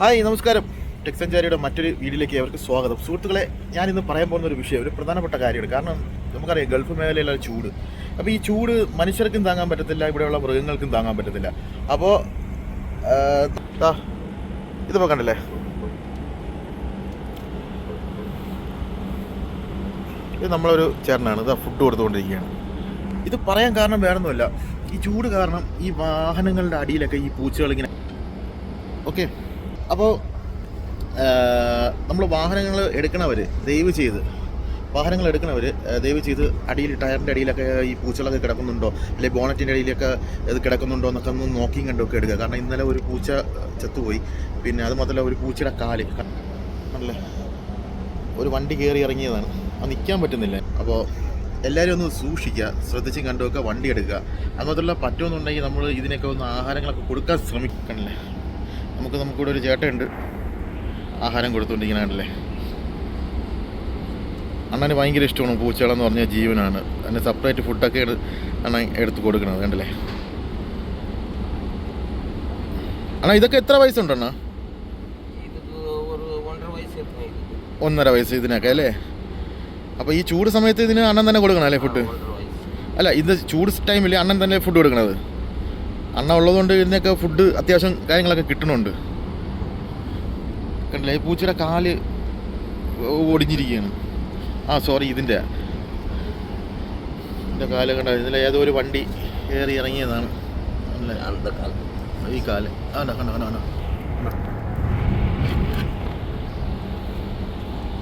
Hi നമസ്കാരം. Tech സഞ്ചാരിയുടെ മറ്റൊരു വീഡിയോയിലേക്ക് അവർക്ക് സ്വാഗതം. സുഹൃത്തുക്കളെ ഞാൻ ഇന്ന് പറയാൻ പോകുന്ന ഒരു വിഷയം ഒരു പ്രധാനപ്പെട്ട കാര്യമാണ്. കാരണം നമുക്കറിയാം ഗൾഫ് മേഖലയിലുള്ള ചൂട്. അപ്പോൾ ഈ ചൂട് മനുഷ്യർക്കും താങ്ങാൻ പറ്റത്തില്ല ഇവിടെയുള്ള മൃഗങ്ങൾക്കും താങ്ങാൻ പറ്റത്തില്ല. അപ്പോൾ ഇതിപ്പോൾ കണ്ടില്ലേ ഇത് നമ്മളൊരു ചേട്ടനാണ്. ഇത് ഫുഡ് കൊടുത്തുകൊണ്ടിരിക്കുകയാണ്. ഇത് പറയാൻ കാരണം വേറൊന്നുമല്ല. ഈ ചൂട് കാരണം ഈ വാഹനങ്ങളുടെ അടിയിലൊക്കെ ഈ പൂച്ചകൾ ഇങ്ങനെ ഓക്കെ അപ്പോൾ നമ്മൾ വാഹനങ്ങൾ എടുക്കണവർ ദയവ് ചെയ്ത് വാഹനങ്ങൾ എടുക്കണവർ ദയവ് ചെയ്ത് അടിയിൽ ടയറിന്റെ അടിയിലൊക്കെ ഈ പൂച്ചകളൊക്കെ കിടക്കുന്നുണ്ടോ? അല്ലെങ്കിൽ ബോണറ്റിന്റെ അടിയിലൊക്കെ ഇത് കിടക്കുന്നുണ്ടോ എന്നൊക്കെ ഒന്ന് നോക്കിയും കണ്ടൊക്കെ എടുക്കുക. കാരണം ഇന്നലെ ഒരു പൂച്ച ചത്തുപോയി. പിന്നെ അത് മാത്രമല്ല ഒരു പൂച്ചയുടെ കാൽ. ആണല്ലേ ഒരു വണ്ടി കയറി ഇറങ്ങിയതാണ്. അത് നിൽക്കാൻ പറ്റുന്നില്ല. അപ്പോൾ എല്ലാവരും ഒന്ന് സൂക്ഷിക്കുക ശ്രദ്ധിച്ചും കണ്ടുമൊക്കെ വണ്ടി എടുക്കുക. അത് മാത്രമല്ല പറ്റുമെന്നുണ്ടെങ്കിൽ നമ്മൾ ഇതിനൊക്കെ ഒന്ന് ആഹാരങ്ങളൊക്കെ കൊടുക്കാൻ ശ്രമിക്കണല്ലേ? നമുക്ക് നമുക്കിവിടെ ഒരു ചേട്ടയുണ്ട്. ആഹാരം കൊടുത്തുകൊണ്ടിരിക്കണല്ലേ അണ്ണന് ഭയങ്കര ഇഷ്ടമാണ് പൂച്ചകളെന്ന് പറഞ്ഞ ജീവനാണ്. അതിന് സെപ്പറേറ്റ് ഫുഡൊക്കെ അണ്ണൻ എടുത്ത് കൊടുക്കണത് കണ്ടല്ലേ? അണ്ണാ ഇതൊക്കെ എത്ര വയസ്സുണ്ട് അണ്ണാ? ഒന്നര വയസ്സ് ഇതിനൊക്കെ അല്ലേ? അപ്പോൾ ഈ ചൂട് സമയത്ത് ഇതിന് അണ്ണൻ തന്നെ കൊടുക്കണം അല്ലേ ഫുഡ് അല്ല ഇത് ചൂട് ടൈമിൽ അണ്ണൻ തന്നെ ഫുഡ് കൊടുക്കണത്? അണ്ണ ഉള്ളതുകൊണ്ട് ഇതിനൊക്കെ ഫുഡ് അത്യാവശ്യം കാര്യങ്ങളൊക്കെ കിട്ടണുണ്ട് കണ്ടില്ലേ? ഈ പൂച്ചയുടെ കാൽ ഒടിഞ്ഞിരിക്കുകയാണ്. ആ സോറി ഇതിന്റെ. ഇതിന്റെ കാൽ കണ്ട? ഇതിൽ ഏതോ ഒരു വണ്ടി കയറി ഇറങ്ങിയതാണ്. ഈ കാൽ. കണ്ട കണ്ട കണ്ട കണ്ട.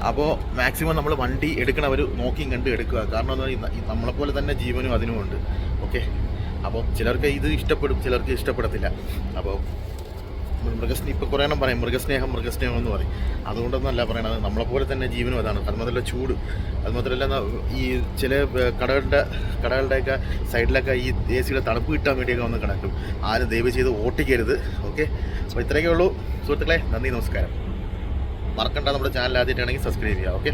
അപ്പോൾ മാക്സിമം നമ്മൾ വണ്ടി എടുക്കണവർ നോക്കിയും കണ്ട് എടുക്കുക. കാരണം എന്താ നമ്മളെപ്പോലെ തന്നെ ജീവനും അതിനുമുണ്ട്. ഓക്കെ അപ്പോൾ ചിലർക്ക് ഇത് ഇഷ്ടപ്പെടും ചിലർക്ക് ഇഷ്ടപ്പെടത്തില്ല. അപ്പോൾ മൃഗസ്നേ ഇപ്പോൾ കുറേ എണ്ണം പറയും മൃഗസ്നേഹം മൃഗസ്നേഹം എന്ന് പറയും. അതുകൊണ്ടൊന്നല്ല പറയണത് നമ്മളെപ്പോലെ തന്നെ ജീവനും അതാണ്. അത് മാത്രമല്ല ചൂട്. അത് മാത്രമല്ല ഈ ചില കടകളുടെ കടകളുടെയൊക്കെ സൈഡിലൊക്കെ ഈ എ സിയുടെ തണുപ്പ് കിട്ടാൻ വേണ്ടിയൊക്കെ വന്ന് കിടക്കും. ആരും ദയവ് ചെയ്ത് ഓട്ടിക്കരുത് ഓക്കെ? അപ്പോൾ ഇത്രയൊക്കെ ഉള്ളൂ. സുഹൃത്തുക്കളെ നന്ദി നമസ്കാരം. മറക്കണ്ട നമ്മുടെ ചാനൽ ആദ്യമായിട്ടാണെങ്കിൽ സബ്സ്ക്രൈബ് ചെയ്യുക ഓക്കെ?